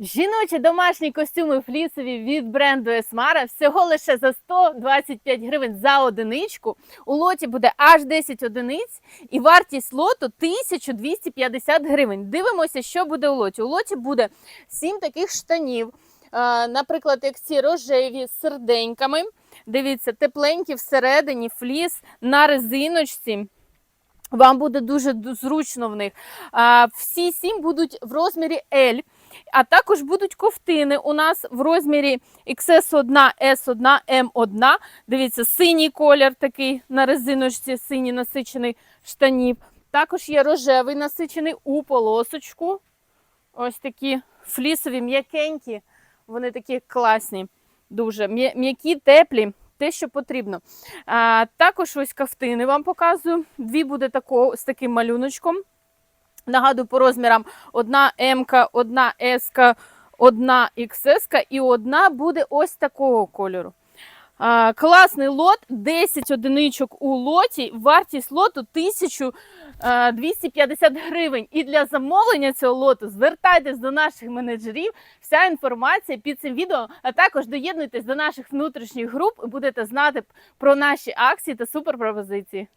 Жіночі домашні костюми флісові від бренду Esmara всього лише за 125 гривень за одиничку. У лоті буде аж 10 одиниць, і вартість лоту 1250 гривень. Дивимося, що буде у лоті. У лоті буде 7 таких штанів. Наприклад, як ці рожеві з серденьками. Дивіться, тепленькі всередині, фліс на резиночці. Вам буде дуже зручно в них. Всі сім будуть в розмірі L. А також будуть ковтини у нас в розмірі XS1, S1, M1. Дивіться, синій колір такий на резиночці, синій насичений штанів. Також є рожевий насичений у полосочку. Ось такі флісові, м'якенькі. Вони такі класні, дуже м'які, теплі, те, що потрібно. А, також ось кафтини вам показую. Дві буде тако, з таким малюночком. Нагадую по розмірам: одна М, одна С, одна XS і одна буде ось такого кольору. А, класний лот, 10 одиничок у лоті, вартість лоту 1250 гривень. І для замовлення цього лоту звертайтесь до наших менеджерів. Вся інформація під цим відео, а також доєднуйтесь до наших внутрішніх груп і будете знати про наші акції та суперпропозиції.